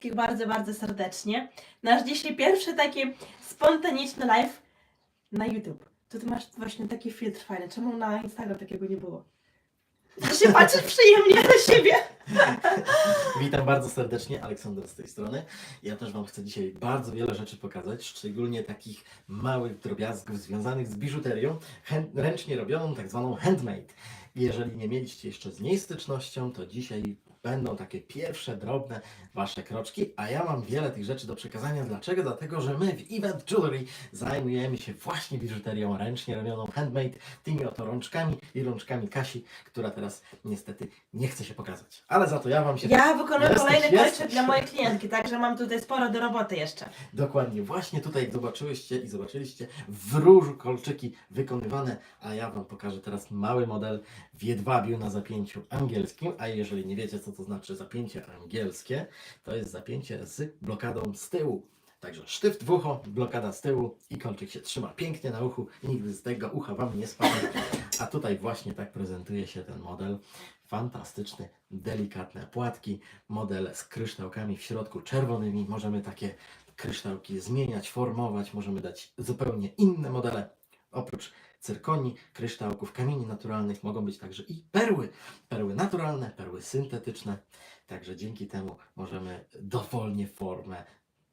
wszystkich bardzo, bardzo serdecznie. Nasz dzisiaj pierwszy taki spontaniczny live na YouTube. Tu masz właśnie taki filtr fajny. Czemu na Instagram takiego nie było? To się patrzysz przyjemnie na siebie. Witam bardzo serdecznie, Aleksander z tej strony. Ja też Wam chcę dzisiaj bardzo wiele rzeczy pokazać, szczególnie takich małych drobiazgów związanych z biżuterią, ręcznie robioną, tak zwaną handmade. Jeżeli nie mieliście jeszcze z niej stycznością, to dzisiaj będą takie pierwsze, drobne Wasze kroczki, a ja mam wiele tych rzeczy do przekazania. Dlaczego? Dlatego, że my w Event Jewelry zajmujemy się właśnie biżuterią ręcznie robioną handmade, tymi oto rączkami i rączkami Kasi, która teraz niestety nie chce się pokazać. Ale za to ja Wam się Ja wykonuję Jesteś, kolejny jesteś. kolczyk dla mojej klientki, także mam tutaj sporo do roboty jeszcze. Dokładnie, właśnie tutaj jak zobaczyłyście i zobaczyliście w różu kolczyki wykonywane, a ja Wam pokażę teraz mały model w jedwabiu na zapięciu angielskim, a jeżeli nie wiecie co to znaczy zapięcie angielskie, to jest zapięcie z blokadą z tyłu. Także sztyft w ucho, blokada z tyłu i kolczyk się trzyma pięknie na uchu nigdy z tego ucha Wam nie spadnie. A tutaj właśnie tak prezentuje się ten model. Fantastyczny, delikatne płatki, model z kryształkami w środku czerwonymi. Możemy takie kryształki zmieniać, formować, możemy dać zupełnie inne modele. Oprócz cyrkonii, kryształków, kamieni naturalnych mogą być także i perły. Perły naturalne, perły syntetyczne. Także dzięki temu możemy dowolnie formę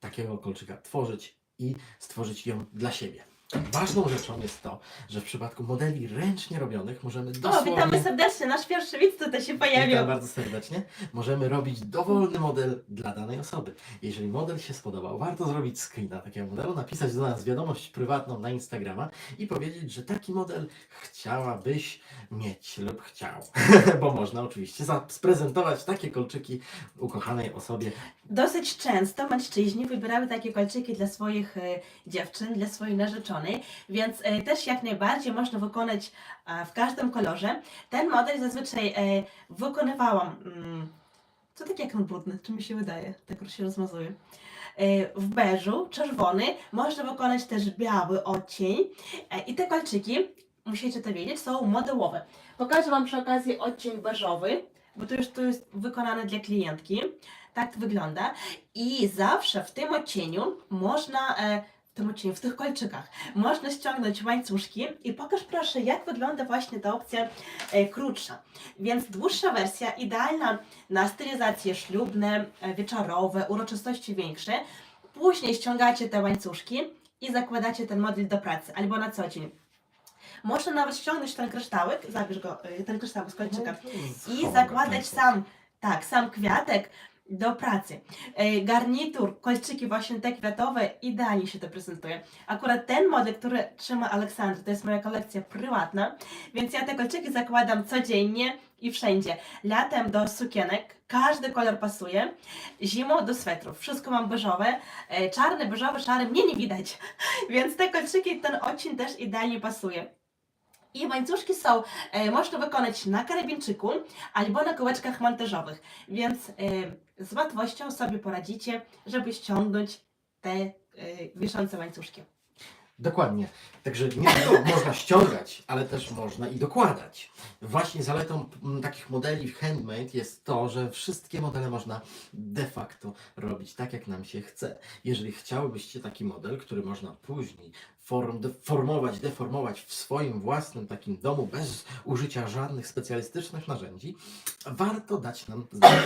takiego kolczyka tworzyć i stworzyć ją dla siebie. Ważną rzeczą jest to, że w przypadku modeli ręcznie robionych możemy O, dosłownie... witamy serdecznie. Nasz pierwszy widz tutaj się pojawił. Witam bardzo serdecznie. Możemy robić dowolny model dla danej osoby. Jeżeli model się spodobał, warto zrobić screena takiego modelu, napisać do nas wiadomość prywatną na Instagrama i powiedzieć, że taki model chciałabyś mieć lub chciał. Bo można oczywiście sprezentować takie kolczyki ukochanej osobie. Dosyć często mężczyźni wybierały takie kolczyki dla swoich e, dziewczyn, dla swojej więc e, też jak najbardziej można wykonać e, w każdym kolorze. Ten model zazwyczaj e, wykonywałam. Mm, co tak jak on brudny, czy mi się wydaje? Tak już się rozmazuje. W beżu, czerwony, można wykonać też biały odcień. I te kolczyki, musicie to wiedzieć, są modelowe. Pokażę Wam przy okazji odcień beżowy, bo to już tu jest wykonane dla klientki. Tak to wygląda. I zawsze w tym odcieniu można, e, w tych kolczykach, można ściągnąć łańcuszki i pokaż proszę, jak wygląda właśnie ta opcja e, krótsza. Więc dłuższa wersja, idealna na stylizacje ślubne, e, wieczorowe, uroczystości większe. Później ściągacie te łańcuszki i zakładacie ten model do pracy, albo na co dzień. Można nawet ściągnąć ten kryształek, zabierz go, e, ten kryształek z kolczyka i zakładać sam, tak, sam kwiatek do pracy. E, Garnitur, kolczyki właśnie te kwiatowe, idealnie się to prezentuje. Akurat ten model, który trzyma Aleksandr, to jest moja kolekcja prywatna, więc ja te kolczyki zakładam codziennie i wszędzie. Latem do sukienek, każdy kolor pasuje, zimą do swetrów, wszystko mam beżowe, e, czarny, beżowy, szary, mnie nie widać, więc te kolczyki, ten odcień też idealnie pasuje. I łańcuszki są, e, można wykonać na karabinczyku albo na kołeczkach montażowych, więc e, z łatwością sobie poradzicie, żeby ściągnąć te e, wiszące łańcuszki. Dokładnie. Także nie tylko można ściągać, ale też można i dokładać. Właśnie zaletą takich modeli handmade jest to, że wszystkie modele można de facto robić tak, jak nam się chce. Jeżeli chciałybyście taki model, który można później form, formować, deformować w swoim własnym takim domu bez użycia żadnych specjalistycznych narzędzi, warto dać nam znać,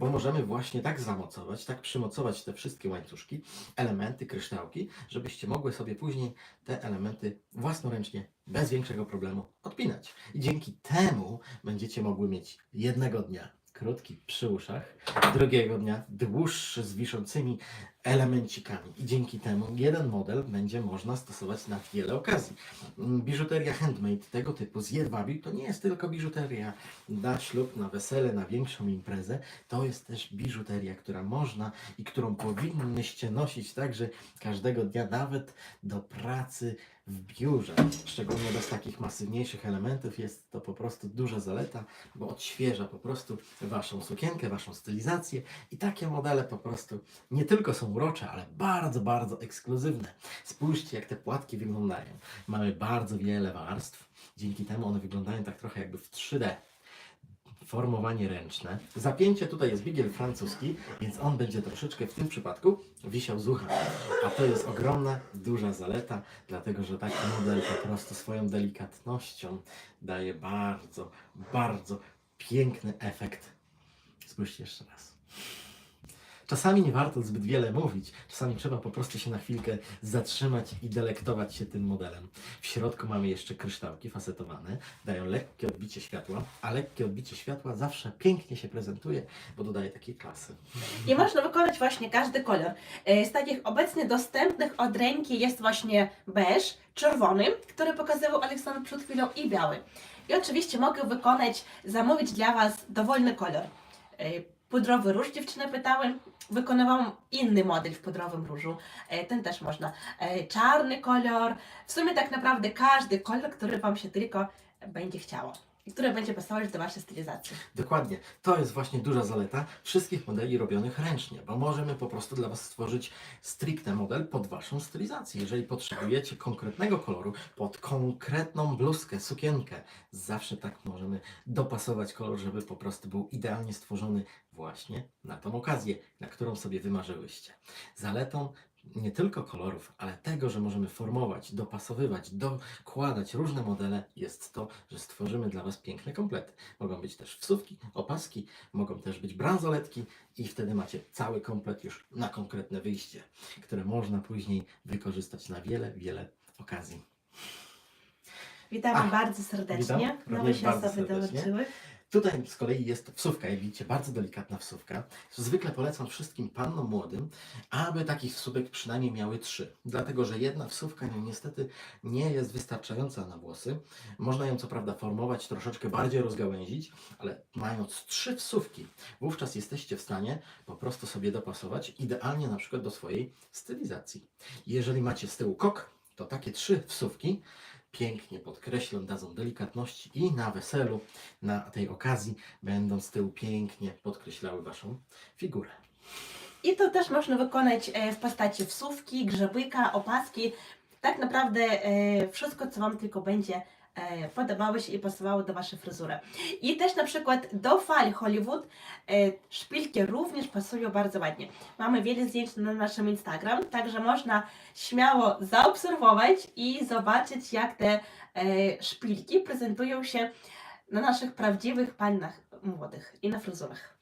bo możemy właśnie tak zamocować, tak przymocować te wszystkie łańcuszki, elementy, kryształki, żebyście mogły sobie później te elementy własnoręcznie, bez większego problemu odpinać. I dzięki temu będziecie mogły mieć jednego dnia krótki przy uszach, drugiego dnia dłuższy z wiszącymi elemencikami. I dzięki temu jeden model będzie można stosować na wiele okazji. Biżuteria handmade tego typu z jedwabiu to nie jest tylko biżuteria na ślub, na wesele, na większą imprezę. To jest też biżuteria, która można i którą powinnyście nosić także każdego dnia, nawet do pracy w biurze. Szczególnie bez takich masywniejszych elementów jest to po prostu duża zaleta, bo odświeża po prostu Waszą sukienkę, Waszą stylizację i takie modele po prostu nie tylko są urocze, ale bardzo, bardzo ekskluzywne. Spójrzcie, jak te płatki wyglądają. Mamy bardzo wiele warstw, dzięki temu one wyglądają tak trochę jakby w 3D. formowanie ręczne. Zapięcie tutaj jest bigiel francuski, więc on będzie troszeczkę w tym przypadku wisiał z ucha. A to jest ogromna, duża zaleta, dlatego że taki model po prostu swoją delikatnością daje bardzo, bardzo piękny efekt. Spójrzcie jeszcze raz. Czasami nie warto zbyt wiele mówić, czasami trzeba po prostu się na chwilkę zatrzymać i delektować się tym modelem. W środku mamy jeszcze kryształki fasetowane, dają lekkie odbicie światła, a lekkie odbicie światła zawsze pięknie się prezentuje, bo dodaje takiej klasy. I można wykonać właśnie każdy kolor. E, Z takich obecnie dostępnych od ręki jest właśnie beż, czerwony, który pokazywał Aleksander przed chwilą i biały. I oczywiście mogę wykonać, zamówić dla Was dowolny kolor. Pudrowy róż dziewczyny pytały, wykonywałam inny model w pudrowym różu, E, ten też można. E, Czarny kolor, w sumie tak naprawdę każdy kolor, który Wam się tylko będzie chciało i który będzie pasować do Waszej stylizacji. Dokładnie. To jest właśnie duża zaleta wszystkich modeli robionych ręcznie, bo możemy po prostu dla Was stworzyć stricte model pod Waszą stylizację. Jeżeli potrzebujecie konkretnego koloru pod konkretną bluzkę, sukienkę, zawsze tak możemy dopasować kolor, żeby po prostu był idealnie stworzony właśnie na tą okazję, na którą sobie wymarzyłyście. Zaletą nie tylko kolorów, ale tego, że możemy formować, dopasowywać, dokładać różne modele, jest to, że stworzymy dla Was piękne komplety. Mogą być też wsówki, opaski, mogą też być bransoletki i wtedy macie cały komplet już na konkretne wyjście, które można później wykorzystać na wiele, wiele okazji. Witamy bardzo serdecznie. witam, Nowe się osoby dołączyły. Tutaj z kolei jest wsówka, jak widzicie, bardzo delikatna wsówka. Zwykle polecam wszystkim pannom młodym, aby takich wsówek przynajmniej miały trzy. Dlatego, że jedna wsówka no, niestety nie jest wystarczająca na włosy. Można ją co prawda formować, troszeczkę bardziej rozgałęzić, ale mając trzy wsówki, wówczas jesteście w stanie po prostu sobie dopasować idealnie na przykład do swojej stylizacji. Jeżeli macie z tyłu kok, to takie trzy wsówki pięknie podkreślą, dadzą delikatności i na weselu, na tej okazji będą z tyłu pięknie podkreślały Waszą figurę. I to też można wykonać e, w postaci wsówki, grzebyka, opaski. Tak naprawdę e, wszystko, co Wam tylko będzie e, podobało się i pasowało do Waszej fryzury. I też na przykład do fal Hollywood e, szpilki również pasują bardzo ładnie. Mamy wiele zdjęć na naszym Instagram, także można śmiało zaobserwować i zobaczyć, jak te e, szpilki prezentują się na naszych prawdziwych pannach młodych i na fryzurach.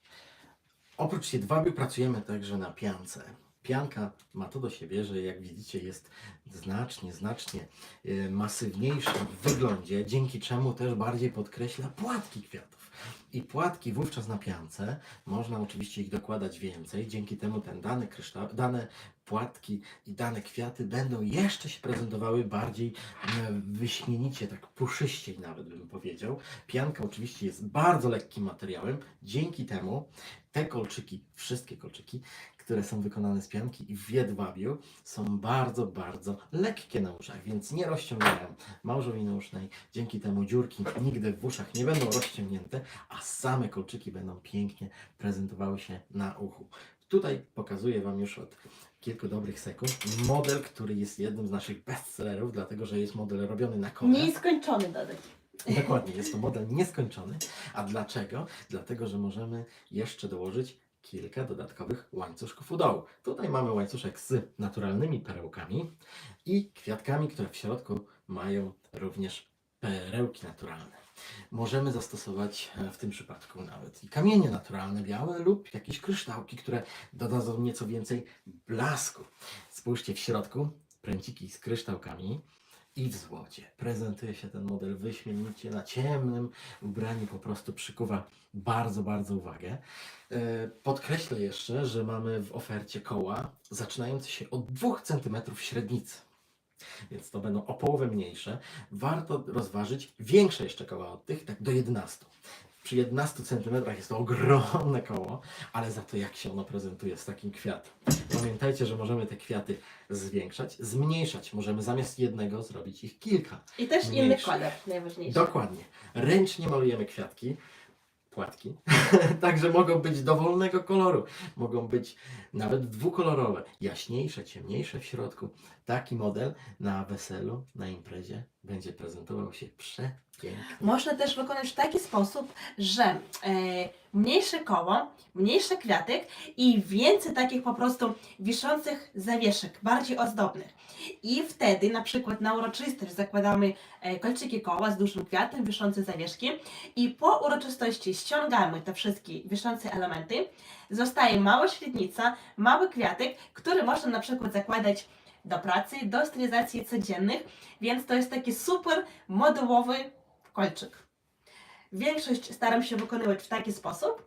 Oprócz jedwabiu pracujemy także na piance. Pianka ma to do siebie, że jak widzicie jest znacznie, znacznie e, masywniejsza w wyglądzie, dzięki czemu też bardziej podkreśla płatki kwiatów. I płatki wówczas na piance, można oczywiście ich dokładać więcej, dzięki temu ten dany kryształ, dane płatki i dane kwiaty będą jeszcze się prezentowały bardziej e, wyśmienicie, tak puszyściej nawet bym powiedział. Pianka oczywiście jest bardzo lekkim materiałem, dzięki temu te kolczyki, wszystkie kolczyki, które są wykonane z pianki i w jedwabiu są bardzo, bardzo lekkie na uszach, więc nie rozciągają małżowiny usznej. Dzięki temu dziurki nigdy w uszach nie będą rozciągnięte, a same kolczyki będą pięknie prezentowały się na uchu. Tutaj pokazuję Wam już od kilku dobrych sekund model, który jest jednym z naszych bestsellerów, dlatego że jest model robiony na kole. Nieskończony dodać. Dokładnie, jest to model nieskończony. A dlaczego? Dlatego, że możemy jeszcze dołożyć kilka dodatkowych łańcuszków u dołu. Tutaj mamy łańcuszek z naturalnymi perełkami i kwiatkami, które w środku mają również perełki naturalne. Możemy zastosować e, w tym przypadku nawet i kamienie naturalne, białe lub jakieś kryształki, które dodadzą nieco więcej blasku. Spójrzcie w środku, pręciki z kryształkami i w złocie. Prezentuje się ten model wyśmienicie na ciemnym ubraniu, po prostu przykuwa bardzo, bardzo uwagę. E, Podkreślę jeszcze, że mamy w ofercie koła zaczynające się od 2 cm średnicy. Więc to będą o połowę mniejsze. Warto rozważyć większe jeszcze koła od tych, tak do 11. Przy 11 cm jest to ogromne koło, ale za to jak się ono prezentuje z takim kwiatem. Pamiętajcie, że możemy te kwiaty zwiększać, zmniejszać. Możemy zamiast jednego zrobić ich kilka. I też inny kolor, najważniejszy. Dokładnie. Ręcznie malujemy kwiatki, płatki, także mogą być dowolnego koloru. Mogą być nawet dwukolorowe, jaśniejsze, ciemniejsze w środku. Taki model na weselu, na imprezie będzie prezentował się przepięknie. Można też wykonać w taki sposób, że e, mniejsze koło, mniejszy kwiatek i więcej takich po prostu wiszących zawieszek, bardziej ozdobnych. I wtedy na przykład na uroczystość zakładamy e, kolczyki koła z dużym kwiatem, wiszące zawieszki i po uroczystości ściągamy te wszystkie wiszące elementy. Zostaje mała średnica, mały kwiatek, który można na przykład zakładać do pracy, do stylizacji codziennych, więc to jest taki super modułowy kolczyk. Większość staram się wykonywać w taki sposób.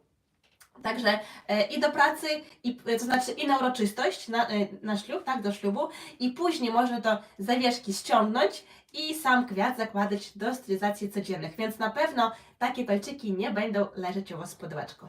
Także e, i do pracy, i, e, to znaczy i na uroczystość, na, e, na ślub, tak, do ślubu, i później można to zawieszki ściągnąć i sam kwiat zakładać do stylizacji codziennych. Więc na pewno takie kolczyki nie będą leżeć u Was w pudełeczku.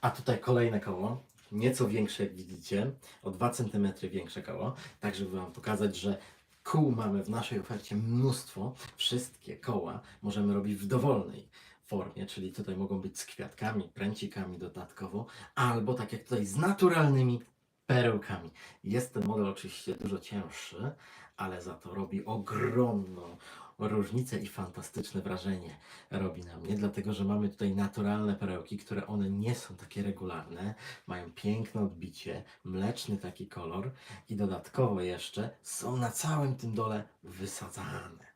A tutaj kolejne koło, nieco większe jak widzicie, o 2 cm większe koło, tak żeby Wam pokazać, że kół mamy w naszej ofercie mnóstwo. Wszystkie koła możemy robić w dowolnej formie, czyli tutaj mogą być z kwiatkami, pręcikami dodatkowo, albo tak jak tutaj z naturalnymi perełkami. Jest ten model oczywiście dużo cięższy, ale za to robi ogromną różnicę i fantastyczne wrażenie robi na mnie, dlatego że mamy tutaj naturalne perełki, które one nie są takie regularne, mają piękne odbicie, mleczny taki kolor i dodatkowo jeszcze są na całym tym dole wysadzane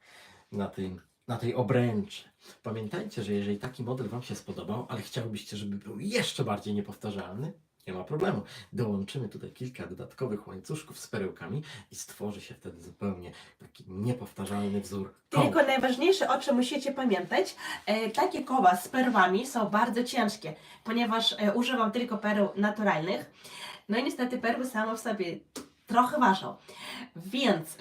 na, tym, na tej obręczy. Pamiętajcie, że jeżeli taki model Wam się spodobał, ale chciałbyście, żeby był jeszcze bardziej niepowtarzalny, nie ma problemu. Dołączymy tutaj kilka dodatkowych łańcuszków z perełkami i stworzy się wtedy zupełnie taki niepowtarzalny wzór. Tylko najważniejsze, o czym musicie pamiętać, e, takie koła z perłami są bardzo ciężkie, ponieważ e, używam tylko pereł naturalnych. No i niestety perły same w sobie trochę ważą. Więc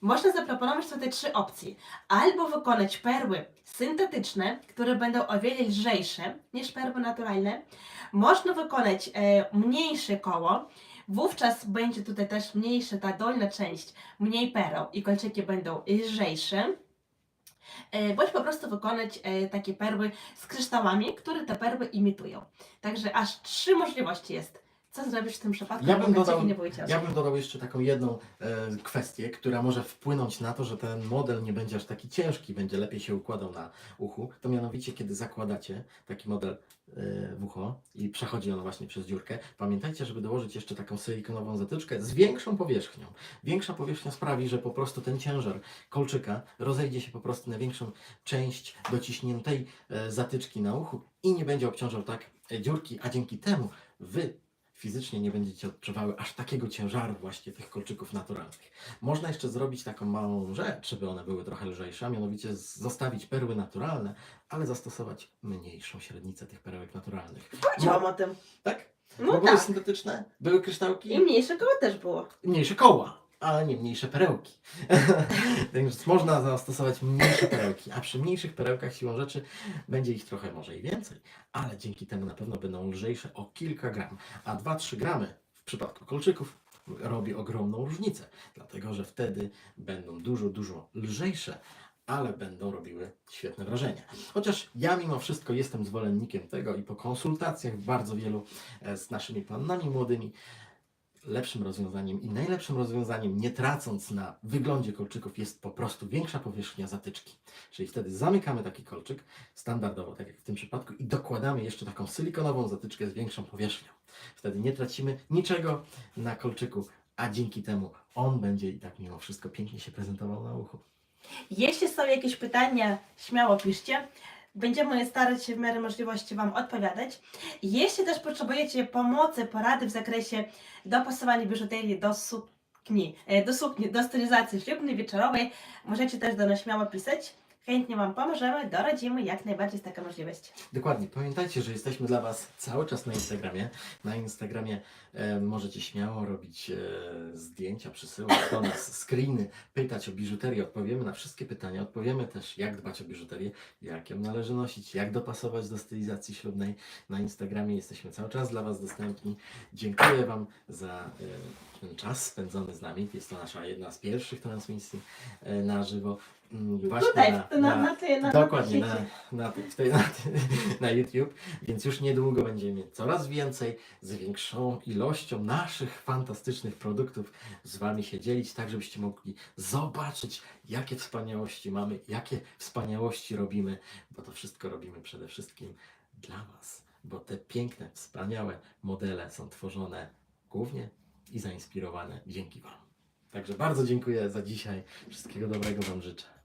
można zaproponować tutaj trzy opcje. Albo wykonać perły syntetyczne, które będą o wiele lżejsze niż perły naturalne. Można wykonać e, mniejsze koło, wówczas będzie tutaj też mniejsza ta dolna część, mniej pereł i kolczyki będą lżejsze. E, Bądź po prostu wykonać e, takie perły z kryształami, które te perły imitują. Także aż trzy możliwości jest. Co zrobić w tym przypadku? Ja bym dodał- nie. Ja bym dodał jeszcze taką jedną e, kwestię, która może wpłynąć na to, że ten model nie będzie aż taki ciężki, będzie lepiej się układał na uchu. To mianowicie, kiedy zakładacie taki model e, w ucho i przechodzi on właśnie przez dziurkę, pamiętajcie, żeby dołożyć jeszcze taką silikonową zatyczkę z większą powierzchnią. Większa powierzchnia sprawi, że po prostu ten ciężar kolczyka rozejdzie się po prostu na większą część dociśniętej e, zatyczki na uchu i nie będzie obciążał tak e, dziurki, a dzięki temu wy fizycznie nie będziecie odczuwały aż takiego ciężaru właśnie tych kolczyków naturalnych. Można jeszcze zrobić taką małą rzecz, żeby one były trochę lżejsze, a mianowicie zostawić perły naturalne, ale zastosować mniejszą średnicę tych perełek naturalnych. Powiedziałam o tym. Tak? No Bo były tak. syntetyczne, były kryształki I mniejsze koło też było. mniejsze koła, ale nie mniejsze perełki. Więc można zastosować mniejsze perełki, a przy mniejszych perełkach siłą rzeczy będzie ich trochę może i więcej, ale dzięki temu na pewno będą lżejsze o kilka gram, a 2-3 gramy w przypadku kolczyków robi ogromną różnicę, dlatego że wtedy będą dużo, dużo lżejsze, ale będą robiły świetne wrażenie. Chociaż ja mimo wszystko jestem zwolennikiem tego i po konsultacjach bardzo wielu e, z naszymi pannami młodymi, lepszym rozwiązaniem i najlepszym rozwiązaniem, nie tracąc na wyglądzie kolczyków, jest po prostu większa powierzchnia zatyczki. Czyli wtedy zamykamy taki kolczyk, standardowo, tak jak w tym przypadku, i dokładamy jeszcze taką silikonową zatyczkę z większą powierzchnią. Wtedy nie tracimy niczego na kolczyku, a dzięki temu on będzie i tak mimo wszystko pięknie się prezentował na uchu. Jeśli są jakieś pytania, śmiało piszcie. Będziemy starać się w miarę możliwości Wam odpowiadać. Jeśli też potrzebujecie pomocy, porady w zakresie dopasowania biżuterii do sukni, e, do sukni, do stylizacji ślubnej, wieczorowej, możecie też do nas śmiało pisać. Chętnie Wam pomożemy, doradzimy, jak najbardziej jest taka możliwość. Dokładnie. Pamiętajcie, że jesteśmy dla Was cały czas na Instagramie. Na Instagramie e, możecie śmiało robić e, zdjęcia, przysyłać do nas screeny, pytać o biżuterię. Odpowiemy na wszystkie pytania. Odpowiemy też, jak dbać o biżuterię, jak ją należy nosić, jak dopasować do stylizacji ślubnej. Na Instagramie jesteśmy cały czas dla Was dostępni. Dziękuję Wam za e, ten czas spędzony z nami. Jest to nasza jedna z pierwszych transmisji e, na żywo. Mm, Właśnie Tutaj, na, na, na, ty- na, Dokładnie, na, na, tej, na, na YouTube, więc już niedługo będziemy mieć coraz więcej, z większą ilością naszych fantastycznych produktów z Wami się dzielić, tak żebyście mogli zobaczyć, jakie wspaniałości mamy, jakie wspaniałości robimy, bo to wszystko robimy przede wszystkim dla Was, bo te piękne, wspaniałe modele są tworzone głównie i zainspirowane dzięki Wam. Także bardzo dziękuję za dzisiaj. Wszystkiego dobrego Wam życzę.